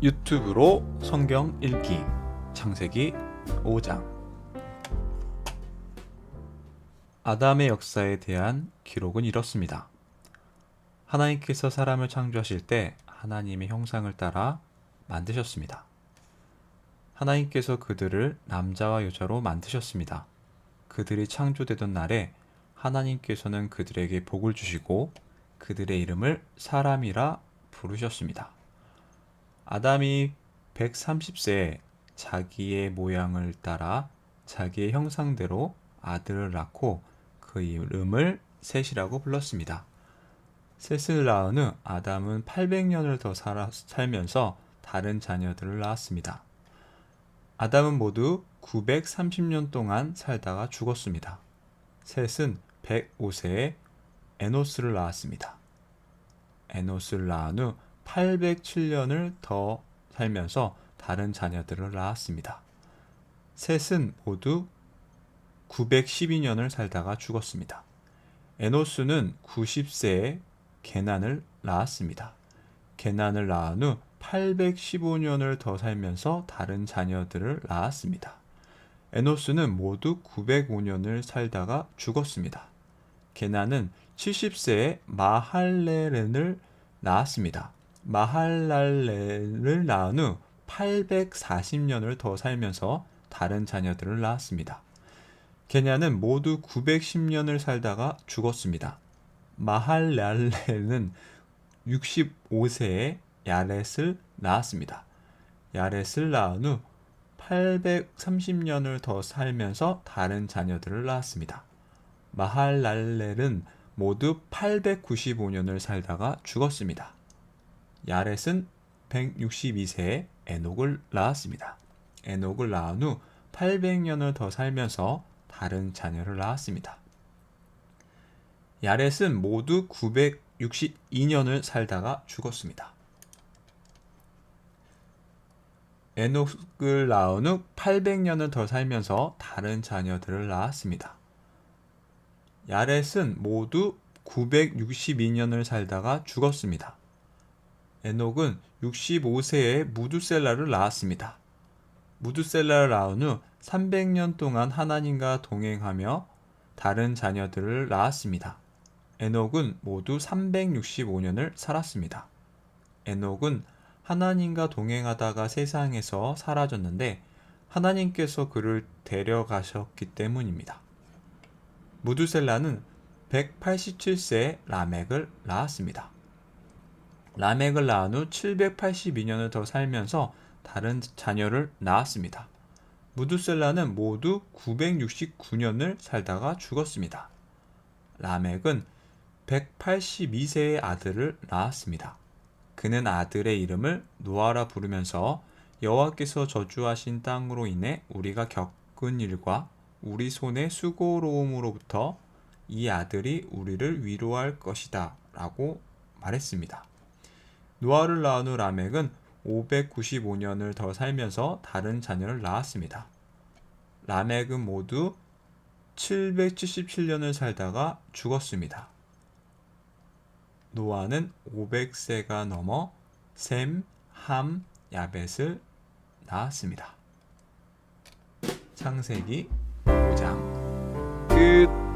유튜브로 성경 읽기 창세기 5장 아담의 역사에 대한 기록은 이렇습니다. 하나님께서 사람을 창조하실 때 하나님의 형상을 따라 만드셨습니다. 하나님께서 그들을 남자와 여자로 만드셨습니다. 그들이 창조되던 날에 하나님께서는 그들에게 복을 주시고 그들의 이름을 사람이라 부르셨습니다. 아담이 130세에 자기의 모양을 따라 자기의 형상대로 아들을 낳고 그 이름을 셋이라고 불렀습니다. 셋을 낳은 후 아담은 800년을 더 살아, 살면서 다른 자녀들을 낳았습니다. 아담은 모두 930년 동안 살다가 죽었습니다. 셋은 105세에 에노스를 낳았습니다. 에노스를 낳은 후 807년을 더 살면서 다른 자녀들을 낳았습니다. 셋은 모두 912년을 살다가 죽었습니다. 에노스는 90세에 게난을 낳았습니다. 게난을 낳은 후 815년을 더 살면서 다른 자녀들을 낳았습니다. 에노스는 모두 905년을 살다가 죽었습니다. 게난은 70세에 마할레렌을 낳았습니다. 마할랄레를 낳은 후 840년을 더 살면서 다른 자녀들을 낳았습니다. 게냐는 모두 910년을 살다가 죽었습니다. 마할랄레는 65세에 야렛을 낳았습니다. 야렛을 낳은 후 830년을 더 살면서 다른 자녀들을 낳았습니다. 마할랄렐은 모두 895년을 살다가 죽었습니다. 야렛은 162세에 에녹을 낳았습니다. 에녹을 낳은 후 800년을 더 살면서 다른 자녀를 낳았습니다. 야렛은 모두 962년을 살다가 죽었습니다. 에녹을 낳은 후 800년을 더 살면서 다른 자녀들을 낳았습니다. 야렛은 모두 962년을 살다가 죽었습니다. 에녹은 65세에 무두셀라를 낳았습니다. 무두셀라를 낳은 후 300년 동안 하나님과 동행하며 다른 자녀들을 낳았습니다. 에녹은 모두 365년을 살았습니다. 에녹은 하나님과 동행하다가 세상에서 사라졌는데 하나님께서 그를 데려가셨기 때문입니다. 무두셀라는 187세에 라멕을 낳았습니다. 라멕을 낳은 후 782년을 더 살면서 다른 자녀를 낳았습니다. 무두셀라는 모두 969년을 살다가 죽었습니다. 라멕은 182세의 아들을 낳았습니다. 그는 아들의 이름을 노아라 부르면서 여호와께서 저주하신 땅으로 인해 우리가 겪은 일과 우리 손의 수고로움으로부터 이 아들이 우리를 위로할 것이다 라고 말했습니다. 노아를 낳은 후 라멕은 595년을 더 살면서 다른 자녀를 낳았습니다. 라멕은 모두 777년을 살다가 죽었습니다. 노아는 500세가 넘어 셈, 함, 야벳을 낳았습니다. 창세기 5장 끝